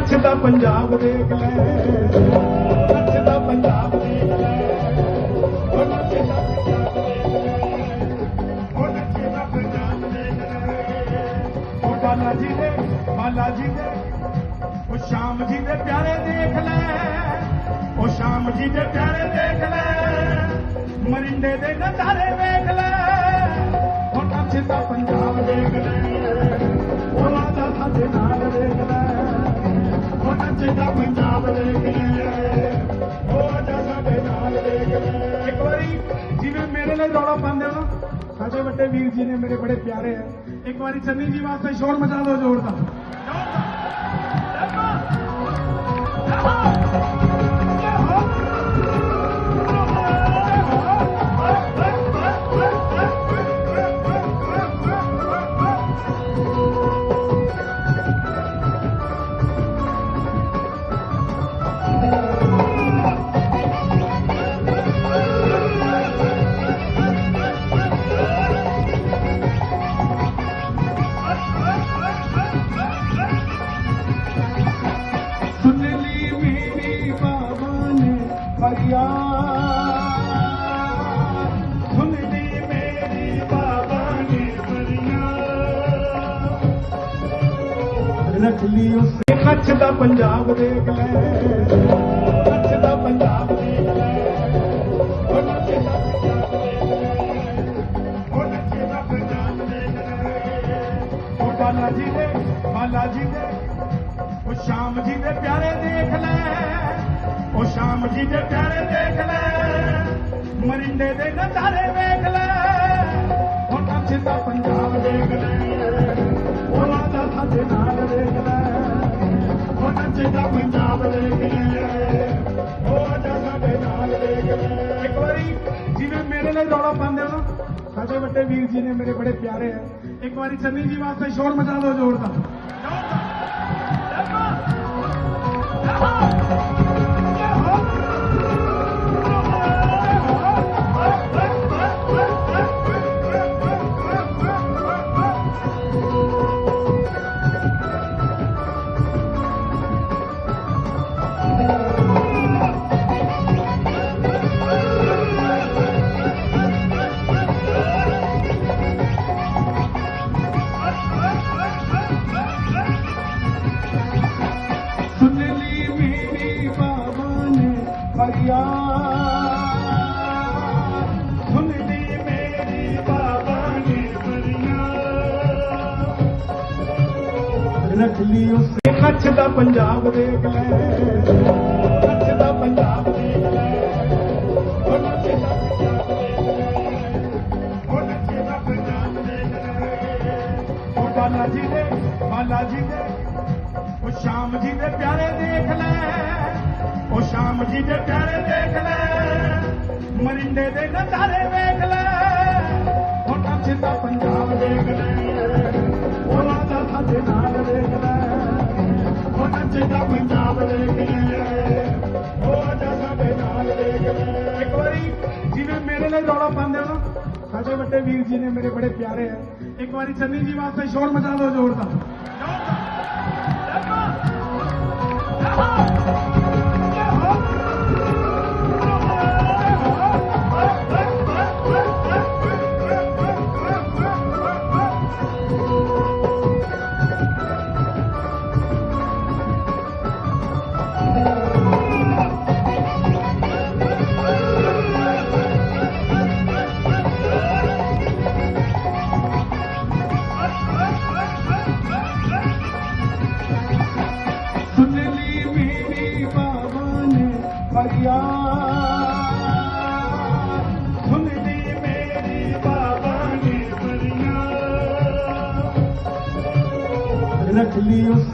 ਨੱਚਦਾ ਪੰਜਾਬ ਦੇਖ ਲੈ। ਨੱਚਦਾ ਪੰਜਾਬ ਦੇਖ ਲੈ। ਉਹ ਨੱਚਦਾ ਪੰਜਾਬ ਦੇਖ ਲੈ। ਉਹ ਨੱਚਦਾ ਪੰਜਾਬ ਦੇਖ ਲੈ। ਉਹ ਬਾਲਾ ਜੀ ਦੇ, ਬਾਲਾ ਜੀ ਦੇ। ਉਹ ਸ਼ਾਮ ਜੀ ਦੇ ਪਿਆਰੇ ਦੇਖ ਲੈ। ਉਹ ਸ਼ਾਮ ਜੀ ਦੇ ਪਿਆਰੇ ਦੇਖ ਲੈ। ਮਰਿੰਡੇ ਦੇ ਨਜ਼ਾਰੇ ਵੇਖ ਲੈ। ਉਹ ਨੱਚਦਾ ਪੰਜਾਬ ਦੇਖ ਲੈ। ਉਹ ਰਾਜਾ ਸਾਡੇ ਨੱਚਦਾ ਪੰਜਾਬ ਦੇਖ ਲੈ ਉਹ ਰਾਜਾ ਸਾਡੇ ਨਾਲ ਦੇਖ ਲੈ ਇੱਕ ਵਾਰੀ ਜਿਵੇਂ ਮੇਰੇ ਲਈ ਰੌਲਾ ਪਾਉਂਦੇ ਹੋ ਨਾ ਸਾਡੇ ਵੱਡੇ ਵੀਰ ਜੀ ਨੇ ਮੇਰੇ ਬੜੇ ਪਿਆਰੇ ਹੈ ਇੱਕ ਵਾਰੀ ਚੰਨੀ ਜੀ ਵਾਸਤੇ ਸ਼ੋਰ ਮਚਾ ਦਿਓ ਜ਼ੋਰ ਦਾ सुन ਪਿਆ ਸੁਣਦੀ ਮੇਰੀ ਬਾਬਾ ਨੇ ਸੁਣਿਆ ਰੱਖ ਲਈ ਉਸ ਕੱਛ ਦਾ ਪੰਜਾਬ ਦੇਖ ਲੈ। ਕੱਛ ਦਾ ਪੰਜਾਬ ਦੇਖ ਲੈ। ਬਾਲਾ ਜੀ ਦੇ ਬਾਲਾ ਜੀ ਦੇ, ਉਹ ਸ਼ਾਮ ਜੀ ਦੇ ਪਿਆਰੇ ਦੇਖ ਲੈ। ਉਹ ਸ਼ਾਮ ਜੀ ਦੇ ਪਿਆਰੇ ਦੇਖ ਲੈ, ਮਰਿੰਡੇ ਦੇ ਨਜ਼ਾਰੇ ਵੇਖ ਲੈ। ਉਹ ਨੱਚਦਾ ਪੰਜਾਬ ਦੇਖ ਲੈ, ਉਹ ਰਾਜਾ ਸਾਡੇ ਨਾਲ ਦੇਖ ਲੈ। ਉਹ ਨੱਚਦਾ ਪੰਜਾਬ ਦੇਖ ਲੈ, ਉਹ ਰਾਜਾ ਸਾਡੇ ਨਾਲ ਦੇਖ ਲੈ। ਇੱਕ ਵਾਰੀ ਜਿਵੇਂ ਮੇਰੇ ਲਈ ਰੌਲਾ ਪਾਉਂਦੇ ਹੋ ਨਾ, ਸਾਡੇ ਵੱਡੇ ਵੀਰ ਜੀ ਨੇ ਮੇਰੇ ਬੜੇ ਪਿਆਰੇ ਹੈ ਇੱਕ ਵਾਰੀ ਚੰਨੀ ਜੀ ਵਾਸਤੇ ਸ਼ੋਰ ਮਚਾ ਦਿਓ ਜ਼ੋਰ ਦਾ ਫਰਿਆਦ ਸੁਣਦੀ ਮੇਰੀ ਬਾਬਾ ਨੇ ਫਰਿਆਦ ਰੱਖ ਲਈ ਉਸ ਕੱਛ ਦਾ ਪੰਜਾਬ ਦੇਖ ਲੈ। ਕੱਛ ਦਾ ਪੰਜਾਬ ਦੇਖ ਲੈ। ਬਾਲਾ ਜੀ ਦੇ ਬਾਲਾ ਜੀ ਦੇ, ਉਹ ਸ਼ਾਮ ਜੀ ਦੇ ਪਿਆਰੇ ਦੇਖ ਲੈ। ਉਹ ਸ਼ਾਮ ਜੀ ਦੇ ਪਿਆਰੇ ਦੇਖ ਲੈ, ਮਰਿੰਡੇ ਦੇ ਨਜ਼ਾਰੇ ਵੇਖ ਲੈ। ਉਹ ਨੱਚਦਾ ਪੰਜਾਬ ਦੇਖ ਲੈ, ਉਹ ਰਾਜਾ ਸਾਡੇ ਨਾਲ ਦੇਖ ਲੈ। ਉਹ ਨੱਚਦਾ ਪੰਜਾਬ ਦੇਖ ਲੈ, ਉਹ ਰਾਜਾ ਸਾਡੇ ਨਾਲ ਦੇਖ ਲੈ। ਇੱਕ ਵਾਰੀ ਜਿਵੇਂ ਮੇਰੇ ਨਾਲ ਰੌਲਾ ਪਾਉਂਦੇ ਹੋ ਨਾ, ਸਾਡੇ ਵੱਡੇ ਵੀਰ ਜੀ ਨੇ ਮੇਰੇ ਬੜੇ ਪਿਆਰੇ ਹੈ ਇੱਕ ਵਾਰੀ ਚੰਨੀ ਜੀ ਵਾਸਤੇ ਸ਼ੋਰ ਮਚਾ ਦਿਓ ਜ਼ੋਰ ਦਾ सुन रख ली उसे